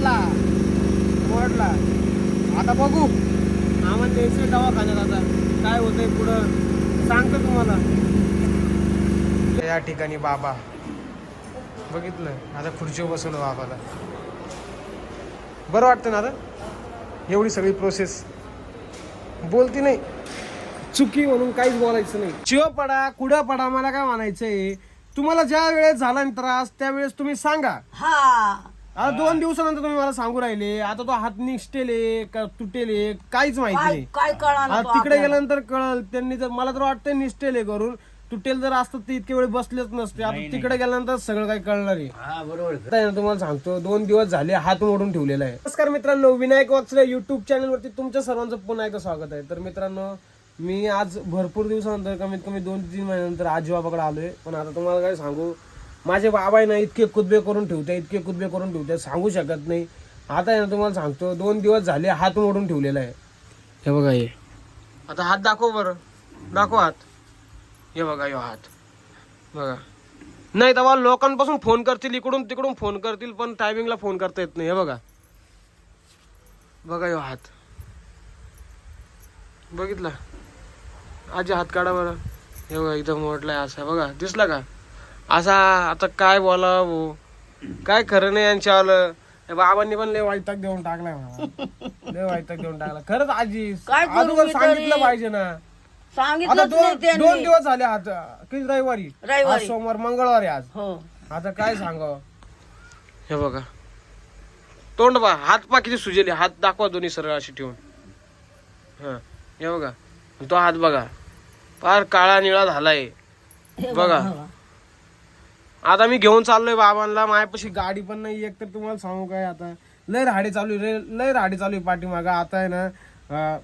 मोडला मोडला आता बघू. आम्हाला द्यायचं दवाखान्यात आता. काय होतंय पुढं? सांगतो तुम्हाला. या ठिकाणी बाबा. बघितलं? आता खुर्चीवर बसवलं बाबाला. बरं वाटतं ना आता? एवढी सगळी प्रोसेस बोलती नाही. चुकी म्हणून काहीच बोलायचं नाही. चिव पडा कुडं पडा मला काय म्हणायचंय? तुम्हाला ज्या वेळेस झाला ना त्रास त्यावेळेस तुम्ही सांगा. हा. आता दोन दिवसानंतर तुम्ही मला सांगू राहिले. आता तो हात निसटेले का तुटेले काहीच माहिती काय नाही. काय तिकडे गेल्यानंतर कळल. त्यांनी जर मला तर वाटतं निसटेले करून तुटेल जर असतं ते इतके वेळ बसलेच नसते. आता तिकडे गेल्यानंतर सगळं काही कळणार आहे. हा बरोबर आता आहे. ना तुम्हाला सांगतो दोन दिवस झाले हात मोडून ठेवलेला आहे. नमस्कार मित्रांनो विनायक वाक्सरे युट्यूब चॅनल वरती तुमच्या सर्वांचं पुन्हा एकदा स्वागत आहे. तर मित्रांनो मी आज भरपूर दिवसानंतर कमीत कमी दोन तीन महिन्यानंतर आजी बाबाकडे आलोय. पण आता तुम्हाला काय सांगू माझे बाबा आहे ना इतके कुदबे करून ठेवते इतके कुदबे करून ठेवते सांगू शकत नाही. आता आहे ना तुम्हाला सांगतो दोन दिवस झाले हात मोडून ठेवलेला आहे. हे बघा हे. आता हात दाखव बरं. दाखव हात. हे बघा यो हात. बघा. नाही तेव्हा लोकांपासून फोन करतील इकडून तिकडून फोन करतील पण टायमिंगला फोन करता येत नाही. हे बघा. बघा यो हात. बघितला? आजी हात काढा बरं. हे बघा इथं आहे असा. बघा दिसला का? असा आता काय बोला भाऊ काय खरं नाही यांच्यावालं. हे बाबांनी पण लय वाईटाक देऊन टाकलाय मला लय वाईटाक देऊन टाकला खरंच आजी काय करू अगोदर मी सांगितलं? पाहिजे ना. आता सांगितलं दोन नाही दोन त्यांनी दिवस झाले आज किती रविवारी? रविवारी. आज सोमवार मंगळवारी आज. हो. आता काय सांगावं? हे बघा. तोंड बा हात पा किती सुजेले. हात दाखवा दोन्ही सरळ अशी ठेवून. हा. हे बघा. तो हात बघा. फार काळा निळा झालाय. हे बघा. बघा. आता मी घेऊन चाललोय बाबांना. माझ्यापाशी गाडी पण नाही एक तर तुम्हाला सांगू काय आता? लय राहाडी चालू आहे रे लय राहाडी चालू आहे पाठीमागा. आता आहे ना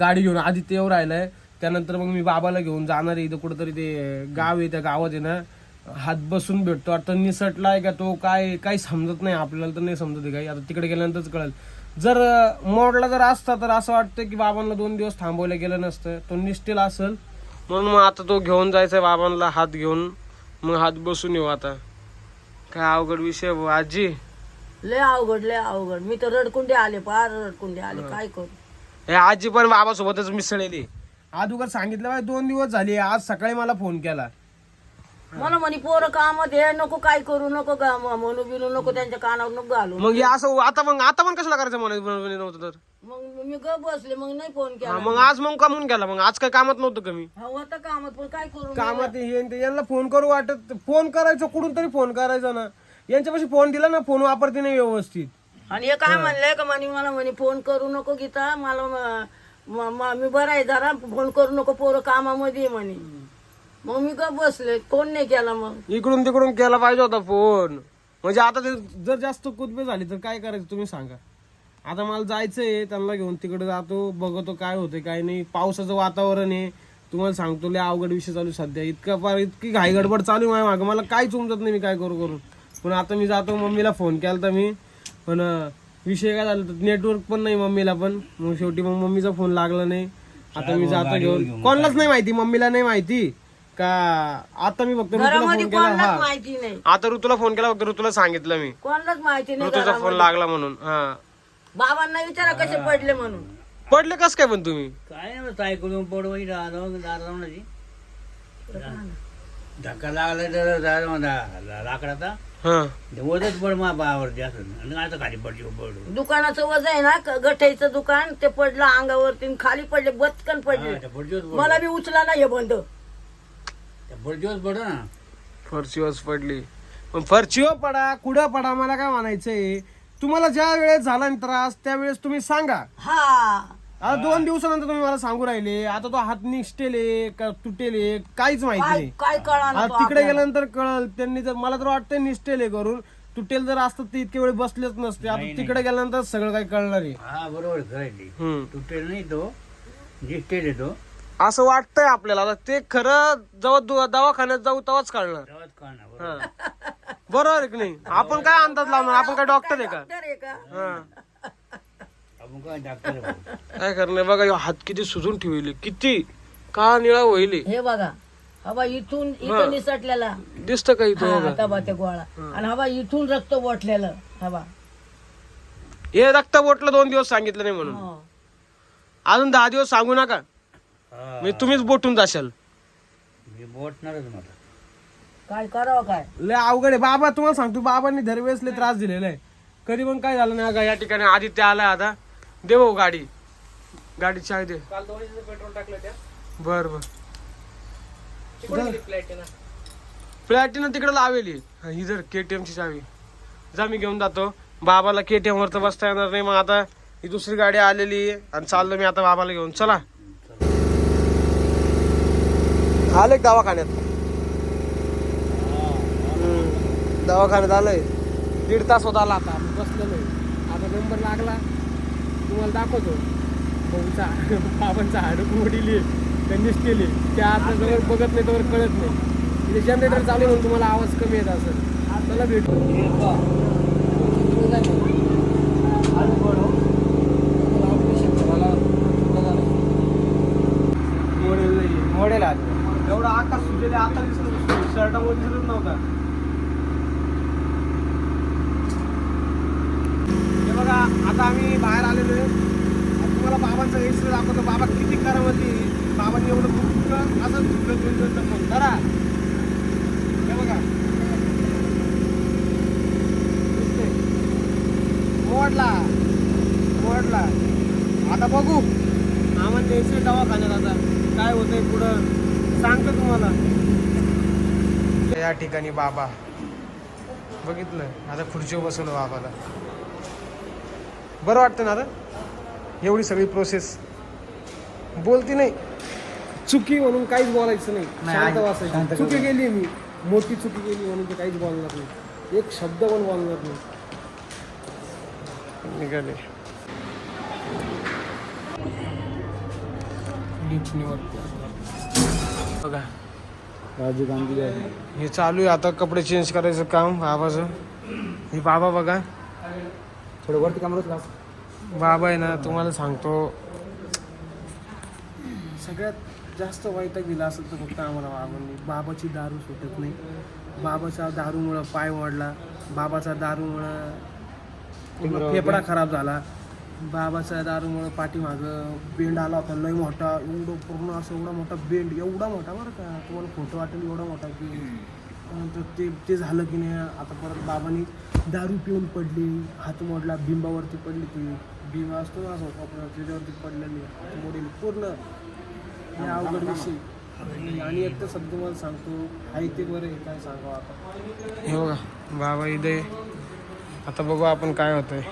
गाडी घेऊन आधी ते येऊ राहिलंय. त्यानंतर मग मी बाबाला घेऊन जाणार आहे. इथं कुठंतरी ते गाव आहे त्या गावात आहे ना हात बसून भेटतो. आता निसटलाय का तो काय काही समजत नाही. आपल्याला तर नाही समजत आहे काही. आता तिकडे गेल्यानंतरच कळेल. जर मोडला जर असता तर असं वाटतं की बाबांना दोन दिवस थांबवलं गेलं नसतं. तो निष्ठेला असेल. म्हणून मग आता तो घेऊन जायचा बाबांना हात घेऊन. मग हात बसून येऊ आता. काय अवघड विषय भाऊ. आजी. लय अवघड लय अवघड. मी तर रडकुंडे आले पार रडकुंडे आले. काय करू? हे आजी पण बाबासोबतच मिसळलेली अगोदर सांगितलं बाय दोन दिवस झाले आज सकाळी मला फोन केला. मला म्हणे पोरं कामात हे नको काय करू नको म्हणू बिनू नको त्यांच्या कानावर नको घालू. मग हे असं आता मग आता पण कशाला करायचं म्हणायचं म्हणे नव्हतं तर? मग मी ग बसले मग नाही फोन हा, केला मग आज मग कमून गेला मग आज काय कामात नव्हतं कमी हा होता कामात पण काय करू कामात हे न ते. यांना फोन करू वाटत फोन करायचं कुठून तरी फोन करायचा ना. यांच्यापाशी फोन दिला ना फोन वापरते नाही व्यवस्थित. आणि हे काय म्हणलंय का म्हणे मला म्हणे फोन करू नको गीता मला म- म- म- मी बरं आहे जरा फोन करू नको पोरं कामामध्ये आहे म्हणे. मग मी ग बसले फोन नाही केला मग? इकडून तिकडून केला पाहिजे होता फोन म्हणजे आता ते जर जास्त कुदबे झाली तर काय करायचं तुम्ही सांगा. आता मला जायचंय त्यांना घेऊन तिकडे जातो बघतो काय होतं काय नाही. पावसाचं वातावरण आहे. तुम्हाला सांगतो लय अवघड विषय चालू सध्या. इतका फार इतकी घाई गडबड चालू आहे माझ्या मागं. मला काहीच उमजत नाही मी काय करू करून पण आता मी जातो मम्मीला फोन केला तर मी. पण विषय काय झाला तर नेटवर्क पण नाही मम्मीला पण. मग शेवटी मग मम्मीचा फोन लागला नाही. आता मी जातो घेऊन. कोणालाच नाही माहिती मम्मीला नाही माहिती. का आता मी फक्त ऋतूला फोन केला. हा. कोणालाच माहिती नाही. आता ऋतूला फोन केला फक्त ऋतूला सांगितलं मी. कोणालाच माहिती नाही ऋतूचा फोन लागला म्हणून. हा. बाबांना विचारा कसे पडले म्हणून. पडले कस काय पण तुम्ही? काय नाही करून पडवाई दारावण्याची धक्का लागला तर लाकडाचा हा. ते वरच पड मा पायावरती असं. आणि आता खाली पडली पडू दुकानाचं वज आहे ना क- गठईचं दुकान ते पडलं अंगावरती आणि खाली पडले बचकन पडले. त्या पडजीवच पड मला बी उचला ना हे बंद. त्या पडजीवच पड ना. फरशीवच पडली. पण फरशीवर पडा कुठं पडा मला काय म्हणायचंय? तुम्हाला ज्या वेळेस झाला ना त्रास त्यावेळेस तुम्ही सांगा. हा. आता दोन दिवसानंतर तुम्ही मला सांगू राहिले. आता तो हात निसटेले का तुटेले काहीच माहिती काय नाही. काय आता तिकडे गेल्यानंतर कळल त्यांनी जर मला तर वाटतं निसटेले करून तुटेल जर असतं ते इतके वेळ बसलेच नसते. आता तिकडे गेल्यानंतर सगळं काही कळणार आहे. हा बरोबर ते हम्म. तुटेल नाही तो जिस्टेल येतो असं वाटतंय आपल्याला. आता ते खरं जेव्हा दु- दवाखान्यात जाऊ तेव्हाच कळणार. तेव्हाच कळणार बरोबर. हा. बरोबर आहे की नाही? आपण काय अंदाज लावणार? आपण काय डॉक्टर आहे का? डॉक्टर आहे का? हा. आपण काय डॉक्टर आहे भाऊ. काय करणार? बघा ह्यो हात किती सुजून ठेवले. किती? काळा निळा होईल? हे बघा हवा इथून इथून निसटलेला. दिसत काही तो हा, हवा ते गोळा. आणि हवा इथून रक्त बोटलेलं हवा. हे रक्त बोटलं दोन दिवस सांगितलं नाही म्हणून. हो. अजून दहा दिवस सांगू नका. हा. मी तुम्हीच बोटून जाशाल. मी बोटणारच मला. काय करावं काय? लय अवघड आहे. बाबा तुम्हाला सांगतो बाबांनी दरवेळेस लय त्रास दिलेला आहे कधी पण काय झालं नाही का या ठिकाणी आदित्य आलाय आता. दे भाऊ गाडी. गाडी चाय दे. पेट्रोल टाकलं त्या बर बर. प्लॅटिना तिकडे लावेली. हा, ही जर केटीएम ची चावी. जा मी घेऊन जातो. बाबाला केटीएम वर तर बसता येणार नाही मग आता ही दुसरी गाडी आलेली आहे आणि चाललो मी आता बाबाला घेऊन. चला. आले दवाखान्यात हम्म. दवाखान्यात आलोय. दीड तास होत आला आता. बसलेलो आहे. आता नंबर लागला. तुम्हाला दाखवतो. भाऊचा बाबांचा हाडूक मोडीली त्यांनीच केली त्या आता जवळ बघत नाही तर कळत नाही. इथे जनरेटर चालू आहे म्हणून तुम्हाला आवाज कमी येत असेल. चला भेटू. मॉडेल नाही. मॉडेल आलं एवढा आकाश सुजले आता दिसत शर्टामुळे दिसतच नव्हता हे बघा आता आम्ही बाहेर आलेलो आहे आता असं बाबांचा एक्सरे दाखवतो बाबा किती करावती बाबांनी एवढं दुःख असं दुःख दुःख फोन करा हे बघा. दिसतंय? मोडला मोडला आता बघू. आम्हाला द्यायचं दवाखान्यात आता काय होतंय पुढं? सांगतो तुम्हाला. या ठिकाणी बाबा. बघितलं? आता खुर्चीवर बसवलं बाबाला. बरं वाटतं ना आता? एवढी सगळी प्रोसेस बोलती नाही. चुकी म्हणून काहीच बोलायचं नाही. शांत वाचायचं चुकी केली मी. मोठी चुकी केली म्हणून ते काहीच बोलणार नाही. एक शब्द पण बोलणार नाही. निघाले. बघा. राजीव गांधी हे चालू आहे. आता कपडे चेंज करायचं काम बाबाचं हे बाबा बघा. थोडं वरती लाव. बाबा आहे ना तुम्हाला सांगतो. सगळ्यात जास्त वैताग दिला असेल तर फक्त आम्हाला बाबांनी बाबाची दारू सुटत नाही. बाबाच्या दारूमुळं पाय मोडला बाबाचा दारूमुळं फेफडा खराब झाला. बाबाच्या दारूमुळं पाठीमागं बेंड आला होता. लय मोठा एवढं पूर्ण असं एवढा मोठा बेंड एवढा मोठा बरं का. तुम्हाला फोटो वाटेल एवढा मोठा की त्यानंतर ते ते झालं की नाही आता परत बाबांनी दारू पिऊन पडली हात मोडला बिंबावरती पडली ती. बिंब असतो ना असं आपला त्याच्यावरती पडलेली मोडील पूर्ण हे अवघड विषय. आणि एक तर सध्या मला सांगतो आहे ते बरं काय सांगावं आता? हो बघा बाबा इथे आता बघू आपण काय होतंय.